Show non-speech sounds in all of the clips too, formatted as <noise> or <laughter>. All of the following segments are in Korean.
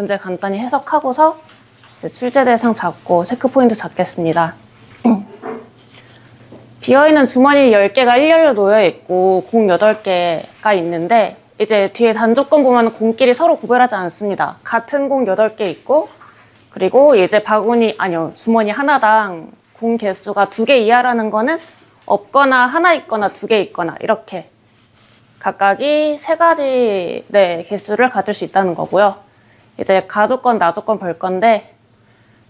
문제 간단히 해석하고서 출제 대상 잡고 체크 포인트 잡겠습니다. <clears throat> 비어있는 주머니 10개가 일렬로 놓여 있고 공 8개가 있는데 이제 뒤에 단조건 보면 공끼리 서로 구별하지 않습니다. 같은 공 8개 있고 그리고 이제 바구니 아니요 주머니 하나당 공 개수가 2개 이하라는 거는 없거나 하나 있거나 두 개 있거나 이렇게 각각이 세 가지 네, 개수를 가질 수 있다는 거고요. 이제 가족건, 나족건 볼 건데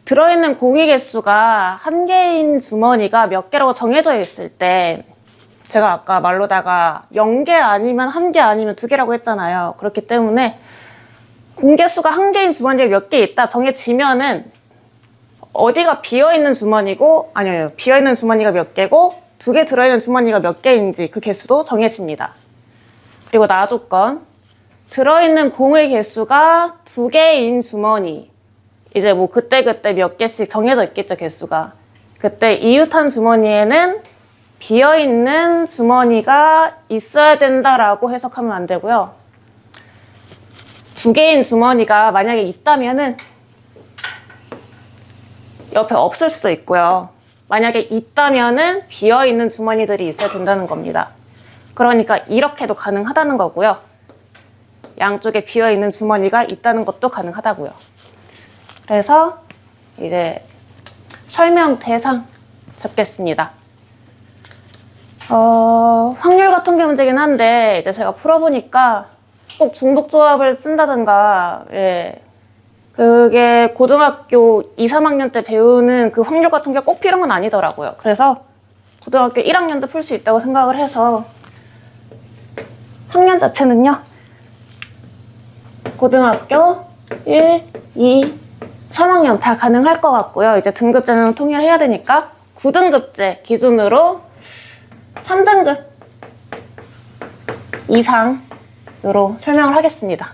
들어있는 공의 개수가 한 개인 주머니가 몇 개라고 정해져 있을 때 제가 아까 말로다가 0개 아니면 한 개 아니면 두 개라고 했잖아요. 그렇기 때문에 공개수가 한 개인 주머니가 몇개 있다 정해지면은 어디가 비어 있는 주머니고 아니요 비어 있는 주머니가 몇 개고 두 개 들어 있는 주머니가 몇 개인지 그 개수도 정해집니다. 그리고 나 조건 들어있는 공의 개수가 두 개인 주머니. 이제 뭐 그때그때 몇 개씩 정해져 있겠죠 개수가. 그때 이웃한 주머니에는 비어있는 주머니가 있어야 된다라고 해석하면 안 되고요. 두 개인 주머니가 만약에 있다면은 옆에 없을 수도 있고요. 만약에 있다면은 비어있는 주머니들이 있어야 된다는 겁니다. 그러니까 이렇게도 가능하다는 거고요 양쪽에 비어 있는 주머니가 있다는 것도 가능하다고요 그래서 이제 설명 대상 잡겠습니다. 어, 확률과 통계 문제긴 한데 이제 제가 풀어보니까 꼭 중복 조합을 쓴다든가 예. 그게 고등학교 2, 3학년 때 배우는 그 확률과 통계 꼭 필요한 건 아니더라고요. 그래서 고등학교 1학년 때풀수 있다고 생각을 해서 학년 자체는요. 고등학교 1, 2, 3학년 다 가능할 것 같고요. 이제 등급제는 통일해야 되니까 9등급제 기준으로 3등급 이상으로 설명을 하겠습니다.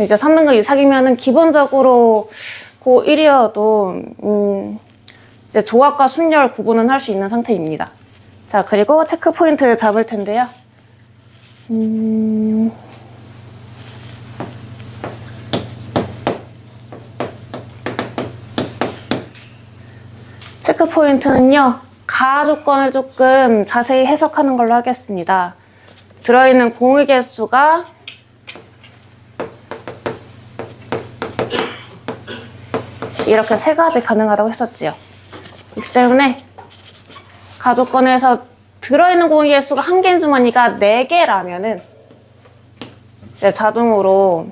이제 3등급 이상이면은 기본적으로 고1이어도 음 이제 조합과 순열 구분은 할 수 있는 상태입니다. 자 그리고 체크 포인트를 잡을 텐데요. 음... 체크 포인트는요, 가 조건을 조금 자세히 해석하는 걸로 하겠습니다. 들어있는 공의 개수가 이렇게 세 가지 가능하다고 했었지요. 그렇기 때문에 가족권에서 들어있는 공의 개수가 한 개인 주머니가 네 개라면은 이제 자동으로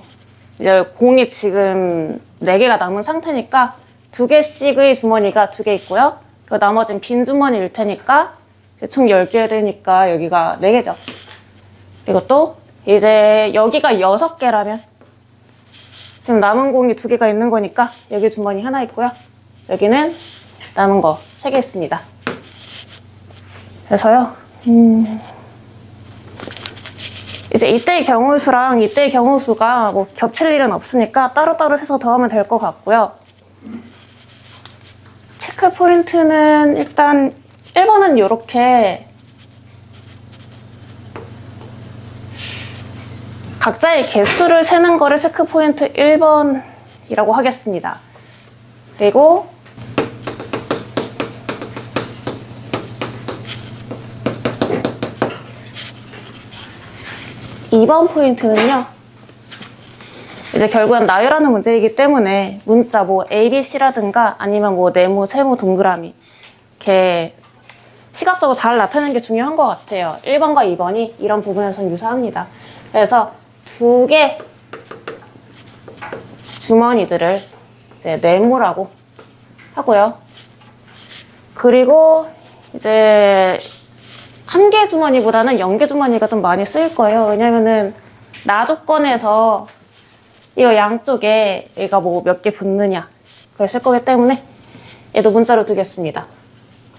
이제 공이 지금 네 개가 남은 상태니까 두 개씩의 주머니가 두 개 있고요. 그 나머지는 빈 주머니일 테니까 총 10개 되니까 여기가 4개죠. 그리고 또 이제 여기가 6개라면 지금 남은 공이 두 개가 있는 거니까 여기 주머니 하나 있고요. 여기는 남은 거 세 개 있습니다. 그래서요. 음, 이제 이때의 경우수랑 이때의 경우수가 뭐 겹칠 일은 없으니까 따로따로 세서 더하면 될 것 같고요. 체크 포인트는 일단 1번은 이렇게 각자의 개수를 세는 거를 체크 포인트 1번이라고 하겠습니다. 그리고 이번 포인트는요. 이제 결국엔 나열하는 문제이기 때문에 문자 뭐 A, B, C라든가 아니면 뭐 네모, 세모, 동그라미 이렇게 시각적으로 잘 나타내는 게 중요한 것 같아요. 1번과 2번이 이런 부분에선 유사합니다. 그래서 두 개 주머니들을 이제 네모라고 하고요. 그리고 이제 한 개 주머니보다는 0개 주머니가 좀 많이 쓰일 거예요. 왜냐면은 나 조건에서 이거 양쪽에 얘가 뭐 몇 개 붙느냐 그걸 쓸 거기 때문에 얘도 문자로 두겠습니다.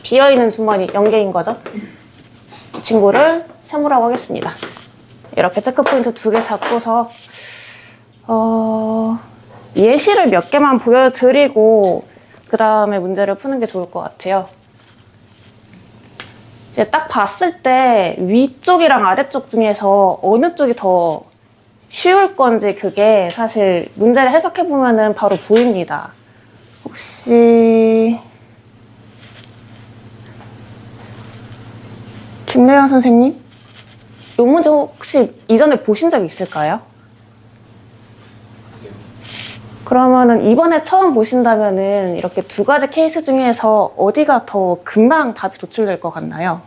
비어있는 주머니 0개인 거죠. 이 친구를 세모라고 하겠습니다. 이렇게 체크 포인트 두 개 잡고서 어, 예시를 몇 개만 보여드리고 그 다음에 문제를 푸는 게 좋을 것 같아요. 이제 딱 봤을 때 위쪽이랑 아래쪽 중에서 어느 쪽이 더 쉬울 건지 그게 사실 문제를 해석해 보면은 바로 보입니다. 혹시 김래영 선생님? 이 문제 혹시 이전에 보신 적 있을까요? 그러면은 이번에 처음 보신다면은 이렇게 두 가지 케이스 중에서 어디가 더 금방 답이 도출될 것 같나요?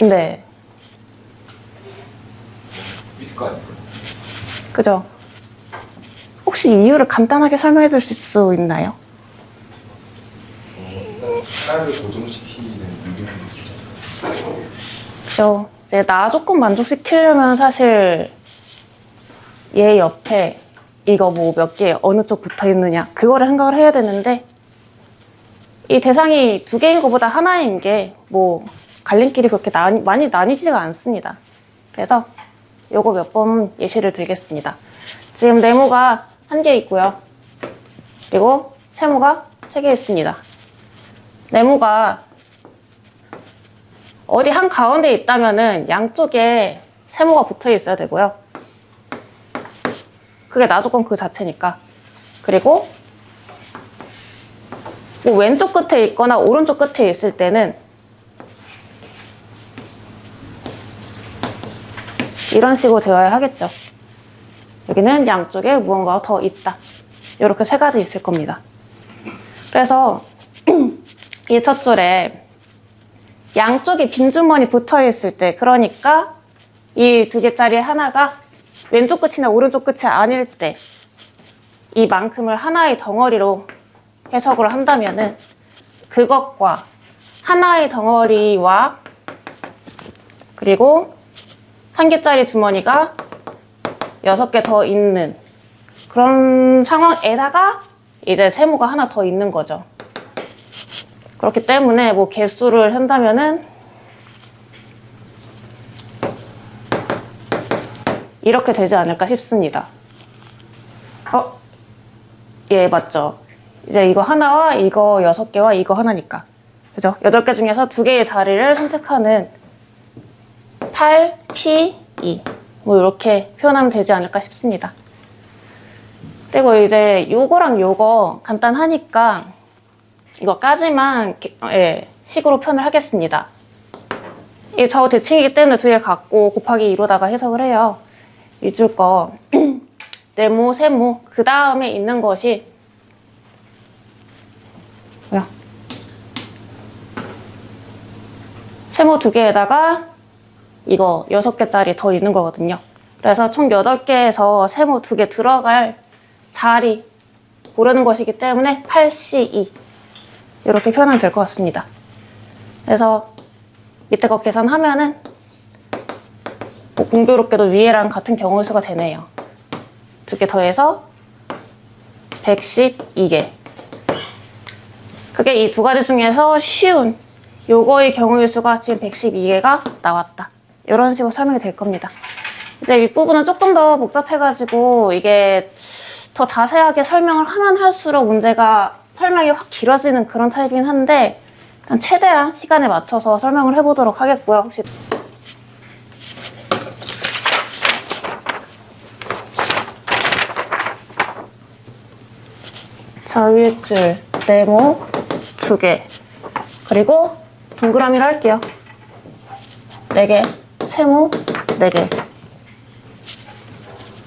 네, 거 아닐까요? 그죠? 혹시 이유를 간단하게 설명해 주실 수 있나요? 어, 하나를 고정시키는 유리함이 있잖아요. 그죠? 이제 나 조금 만족시키려면 사실 얘 옆에 이거 뭐 몇 개 어느 쪽 붙어 있느냐 그거를 생각을 해야 되는데 이 대상이 두 개인 것보다 하나인 게 뭐 갈림길이 그렇게 나뉘, 많이 나뉘지가 않습니다. 그래서 요거 몇 번 예시를 들겠습니다. 지금 네모가 한 개 있고요. 그리고 세모가 세 개 있습니다. 네모가 어디 한 가운데 있다면은 양쪽에 세모가 붙어 있어야 되고요. 그게 나조건 그 자체니까. 그리고 뭐 왼쪽 끝에 있거나 오른쪽 끝에 있을 때는 이런 식으로 되어야 하겠죠. 여기는 양쪽에 무언가가 더 있다. 이렇게 세 가지 있을 겁니다. 그래서 <clears throat> 이 첫 줄에 양쪽에 빈 주머니 붙어 있을 때, 그러니까 이 두 개짜리 하나가 왼쪽 끝이나 오른쪽 끝이 아닐 때, 이만큼을 하나의 덩어리로 해석을 한다면은 그것과 하나의 덩어리와 그리고 한 개짜리 주머니가 여섯 개 더 있는 그런 상황에다가 이제 세모가 하나 더 있는 거죠. 그렇기 때문에 뭐 개수를 한다면은 이렇게 되지 않을까 싶습니다. 어? 예, 맞죠. 이제 이거 하나와 이거 여섯 개와 이거 하나니까. 그죠? 여덟 개 중에서 두 개의 자리를 선택하는 8, P, 2. 뭐 이렇게 표현하면 되지 않을까 싶습니다. 그리고 이제 요거랑 요거 간단하니까 이거까지만 게- 예, 식으로 표현을 하겠습니다. 이 좌우 대칭이기 때문에 뒤에 갖고 곱하기 2로다가 해석을 해요. 이줄 거 <clears throat> 네모, 세모 그 다음에 있는 것이 뭐야? 세모 두 개에다가 이거 여섯 개짜리 더 있는 거거든요. 그래서 총 여덟 개에서 세모 두개 들어갈 자리 고르는 것이기 때문에 8C2 이렇게 표현하면 될 것 같습니다. 그래서 밑에 거 계산하면은 뭐 공교롭게도 위에랑 같은 경우의 수가 되네요. 두 개 더해서 112개. 그게 이 두 가지 중에서 쉬운 요거의 경우의 수가 지금 112개가 나왔다. 이런 식으로 설명이 될 겁니다. 이제 윗부분은 조금 더 복잡해가지고 이게 더 자세하게 설명을 하면 할수록 문제가 설명이 확 길어지는 그런 타입이긴 한데 일단 최대한 시간에 맞춰서 설명을 해보도록 하겠고요. 혹시 자 위에 줄 네모 두 개 그리고 동그라미를 할게요. 네 개, 세모 네 개.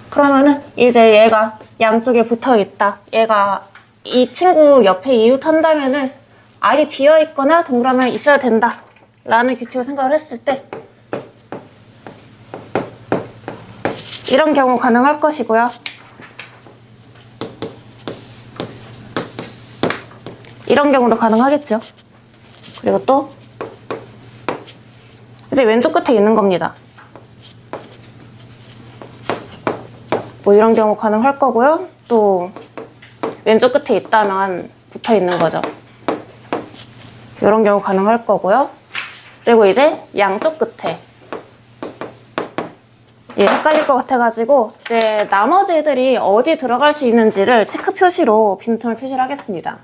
그러면은 이제 얘가 양쪽에 붙어 있다. 얘가 이 친구 옆에 이웃 한다면은 알이 비어 있거나 동그라미가 있어야 된다. 라는 규칙을 생각을 했을 때 이런 경우 가능할 것이고요. 이런 경우도 가능하겠죠. 그리고 또 이제 왼쪽 끝에 있는 겁니다. 뭐 이런 경우 가능할 거고요. 또 왼쪽 끝에 있다면 붙어 있는 거죠. 이런 경우 가능할 거고요. 그리고 이제 양쪽 끝에 예, 헷갈릴 것 같아가지고 이제 나머지 애들이 어디 들어갈 수 있는지를 체크 표시로 빈틈을 표시를 하겠습니다.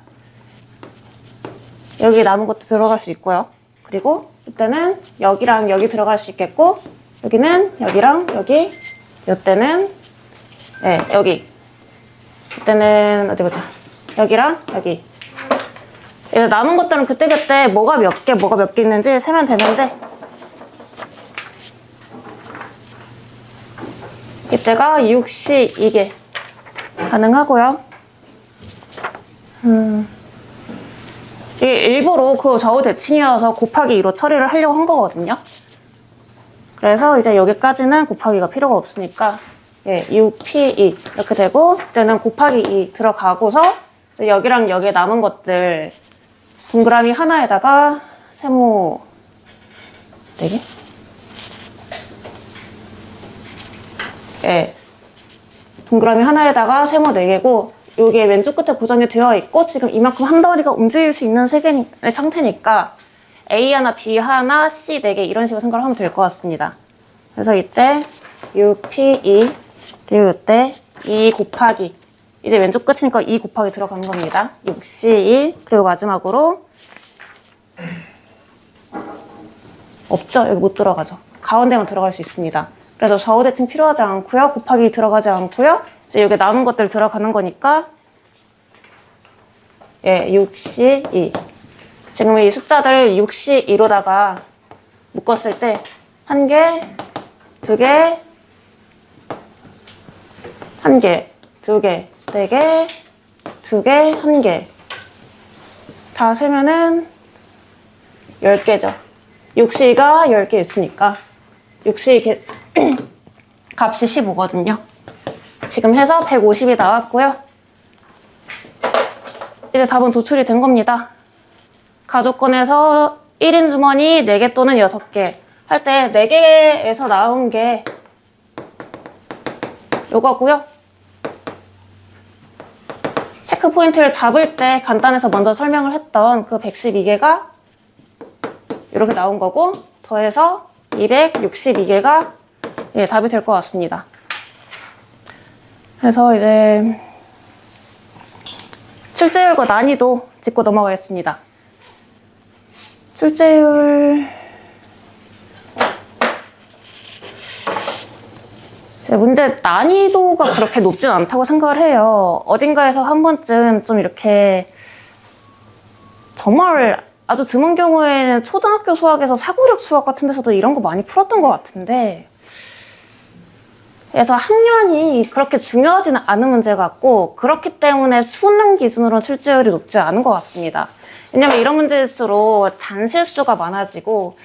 여기 남은 것도 들어갈 수 있고요. 그리고 이때는 여기랑 여기 들어갈 수 있겠고 여기는 여기랑 여기, 이때는 네 여기, 이때는 어디 보자. 여기랑 여기. 남은 것들은 그때그때 뭐가 몇 개, 뭐가 몇 개 있는지 세면 되는데 이때가 62개 가능하고요. 음. 이게 일부러 그 좌우 대칭이어서 곱하기 2로 처리를 하려고 한 거거든요. 그래서 이제 여기까지는 곱하기가 필요가 없으니까 예, 6P2 이렇게 되고 이때는 곱하기 2 들어가고서 여기랑 여기에 남은 것들 동그라미 하나에다가 세모 4개? 예. 동그라미 하나에다가 세모 4개고 요게 왼쪽 끝에 고정이 되어 있고 지금 이만큼 한 덩어리가 움직일 수 있는 세개 상태니까 A 하나, B 하나, C 4개 이런 식으로 생각을 하면 될 것 같습니다. 그래서 이때 6P2 그리고 이때 2 곱하기 이제 왼쪽 끝이니까 2 곱하기 들어가는 겁니다. 6C2 그리고 마지막으로 없죠? 여기 못 들어가죠. 가운데만 들어갈 수 있습니다. 그래서 좌우 대칭 필요하지 않고요. 곱하기 들어가지 않고요. 이제 여기 남은 것들 들어가는 거니까 예, 6C2 지금 이 숫자들 6C2로다가 묶었을 때 한 개, 두 개, 한 개, 두 개, 네 개, 두 개, 한 개. 다 세면은 10개죠. 6C가 10개 있으니까 6C <clears throat> 개, 값이 15거든요. 지금 해서 150이 나왔고요. 이제 답은 도출이 된 겁니다. 가족권에서 1인 주머니 4개 또는 6개 할 때 4개에서 나온 게 요거고요. 체크 포인트를 잡을 때 간단해서 먼저 설명을 했던 그 112개가 이렇게 나온 거고 더해서 262개가 예, 답이 될 것 같습니다. 그래서 이제 출제율과 난이도 짚고 넘어가겠습니다. 출제율 제 문제 난이도가 그렇게 높진 않다고 생각을 해요. 어딘가에서 한 번쯤 좀 이렇게 정말 아주 드문 경우에는 초등학교 수학에서 사고력 수학 같은 데서도 이런 거 많이 풀었던 것 같은데 그래서 학년이 그렇게 중요하지는 않은 문제 같고 그렇기 때문에 수능 기준으로는 출제율이 높지 않은 것 같습니다. 왜냐면 이런 문제일수록 잔실수가 많아지고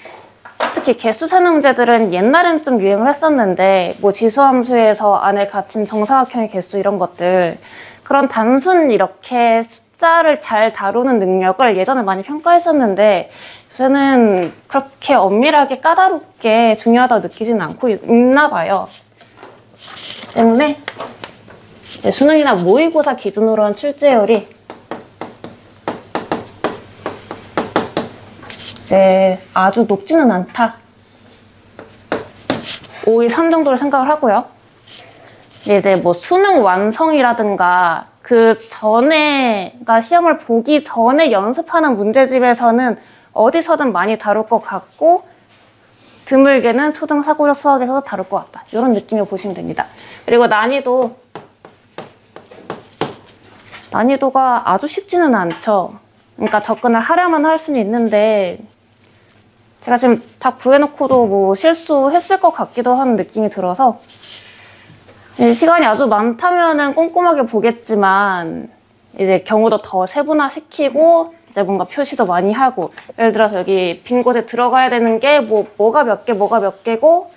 특히 개수 세는 문제들은 옛날엔 좀 유행을 했었는데 뭐 지수함수에서 안에 갇힌 정사각형의 개수 이런 것들 그런 단순 이렇게 숫자를 잘 다루는 능력을 예전에 많이 평가했었는데 요새는 그렇게 엄밀하게 까다롭게 중요하다고 느끼지는 않고 있나 봐요. 때문에 수능이나 모의고사 기준으로 한 출제율이 이제 아주 높지는 않다. 5의 3 정도를 생각을 하고요. 이제 뭐 수능 완성이라든가 그 전에, 그러니까 시험을 보기 전에 연습하는 문제집에서는 어디서든 많이 다룰 것 같고 드물게는 초등 사고력 수학에서도 다룰 것 같다. 이런 느낌을 보시면 됩니다. 그리고 난이도 난이도가 아주 쉽지는 않죠. 그러니까 접근을 하려면 할 수는 있는데 제가 지금 다 구해놓고도 뭐 실수했을 것 같기도 하는 느낌이 들어서 시간이 아주 많다면은 꼼꼼하게 보겠지만 이제 경우도 더 세분화시키고 이제 뭔가 표시도 많이 하고 예를 들어서 여기 빈 곳에 들어가야 되는 게 뭐 뭐가 몇 개 뭐가 몇 개고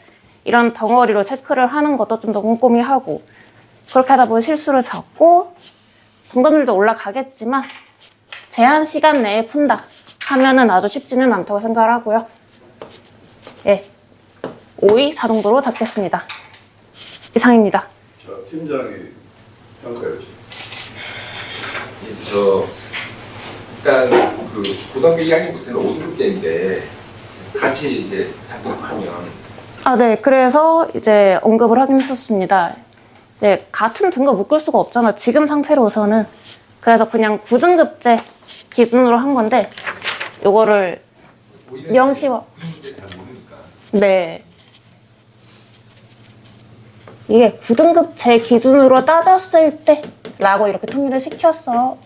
이런 덩어리로 체크를 하는 것도 좀 더 꼼꼼히 하고 그렇게 하다 보면 실수를 잡고 정답률도 올라가겠지만 제한 시간 내에 푼다 하면은 아주 쉽지는 않다고 생각을 하고요. 예, 5위 4 정도로 잡겠습니다. 이상입니다. 자, 팀장이 평가해 주세요. 저 일단 그 고등학교 2학년부터는 5등급제인데 같이 이제 상담하면 아, 네. 그래서 이제 언급을 하긴 했었습니다. 이제 같은 등급 묶을 수가 없잖아. 지금 상태로서는. 그래서 그냥 9등급제 기준으로 한 건데, 요거를 명시화. 네. 이게 9등급 제 기준으로 따졌을 때 라고 이렇게 통일을 시켜서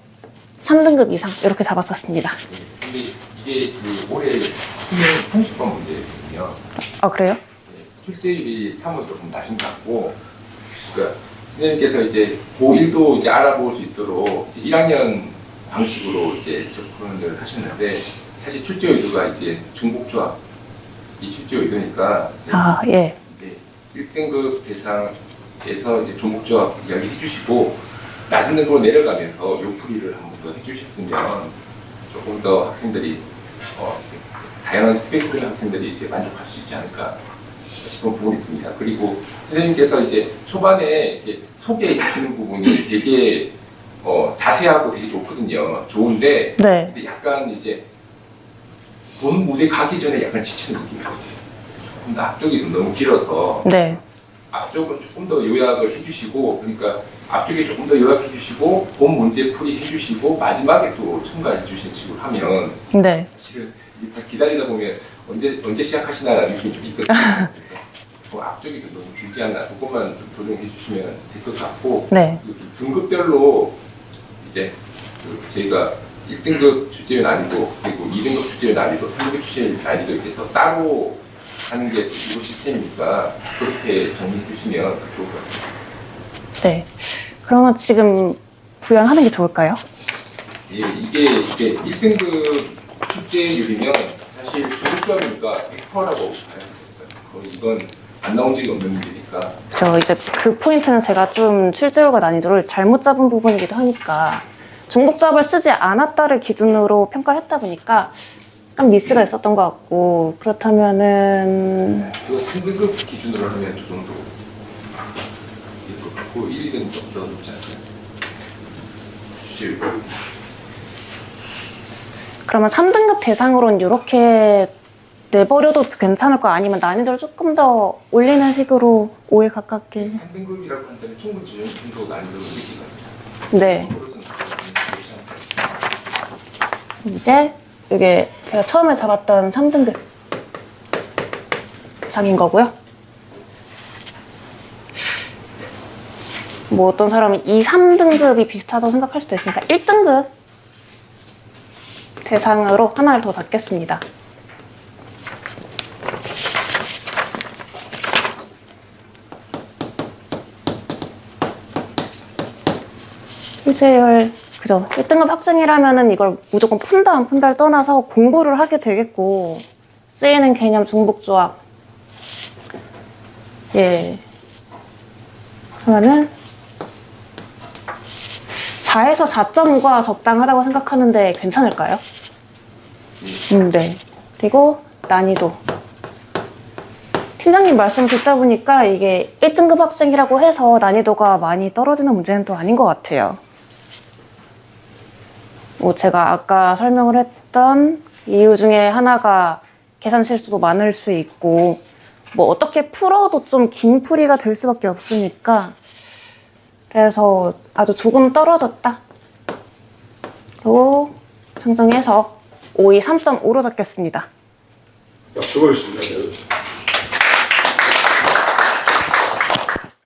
3등급 이상 이렇게 잡았었습니다. 예, 근데 이게 그 올해 수능 30번 문제거든요. 아 그래요? 예, 출제율이 3은 조금 낮은 것 같고, 그러니까 선생님께서 이제 고1도 이제 알아볼 수 있도록 이제 1학년 방식으로 이제 접근을 하셨는데, 사실 출제 의도가 이제 중복조합, 이 출제 의도니까 아 예. 이제 1등급 대상에서 이제 중복조합 이야기 해주시고, 낮은 등급으로 내려가면서 요풀이를 한번 더 해주셨으면 조금 더 학생들이 어, 다양한 스펙트럼의 학생들이 이제 만족할 수 있지 않을까 부분이 있습니다. 그리고 선생님께서 이제 초반에 이렇게 소개해 주시는 부분이 되게 어, 자세하고 되게 좋거든요. 좋은데 네. 근데 약간 이제 본 무대 가기 전에 약간 지치는 느낌이 들어요. 조금 더 앞쪽이 좀 너무 길어서 네. 앞쪽은 조금 더 요약을 해주시고 그러니까 앞쪽에 조금 더 요약해 주시고 본 문제 풀이 해주시고 마지막에 또 첨가해 주신 식으로 하면 네. 사실은 다 기다리다 보면 언제 언제 시작하시나라는 느낌이 좀 있거든요. <laughs> 그 앞쪽이 좀 너무 길지 않나 그것만 좀 조정해 주시면 될 것 같고 네. 그리고 좀 등급별로 이제 그 저희가 1등급 출제율 난이도 그리고 2등급 출제율 난이도, 3등급 출제율 난이도 이렇게 더 따로 하는 게 이거 시스템이니까 그렇게 정리해 주시면 더 좋을 것 같아요. 네. 그러면 지금 구현하는 게 좋을까요? 예, 이게 이제 1등급 출제율이면 사실 중급조합이니까 100%라고 봐야 됩니다. 거의 이건 안 나온 적이 없는 문제니까 저 이제 그 포인트는 제가 좀 출제율과 난이도를 잘못 잡은 부분이기도 하니까 중복잡을 쓰지 않았다를 기준으로 평가를 했다 보니까 약간 미스가 있었던 것 같고 그렇다면은 그거 3등급 기준으로 하면 저 정도 될것 같고 1, 2등 좀더 높지 않나요? 출제율 그러면 3등급 대상으로는 이렇게 내버려도 괜찮을 거 아니면 난이도를 조금 더 올리는 식으로 5에 가깝게 3등급이라고 한다면 충분히 중도 난이도를 느끼가 네? 이제 이게 제가 처음에 잡았던 3등급 상인 거고요. 뭐 어떤 사람은 2, 3등급이 비슷하다고 생각할 수도 있으니까 1등급 대상으로 하나를 더 잡겠습니다. 출제율 그죠. 1등급 학생이라면은 이걸 무조건 푼다 안 푼다를 떠나서 공부를 하게 되겠고 쓰이는 개념 중복조합 예 그러면은 4에서 4.5가 적당하다고 생각하는데 괜찮을까요? 음, 네. 그리고 난이도 팀장님 말씀 듣다 보니까 이게 1등급 학생이라고 해서 난이도가 많이 떨어지는 문제는 또 아닌 것 같아요. 뭐 제가 아까 설명을 했던 이유 중에 하나가 계산 실수도 많을 수 있고 뭐 어떻게 풀어도 좀 긴 풀이가 될 수밖에 없으니까 그래서 아주 조금 떨어졌다. 그리고 상정해서 5위 3.5로 잡겠습니다. 야, 수고하셨습니다.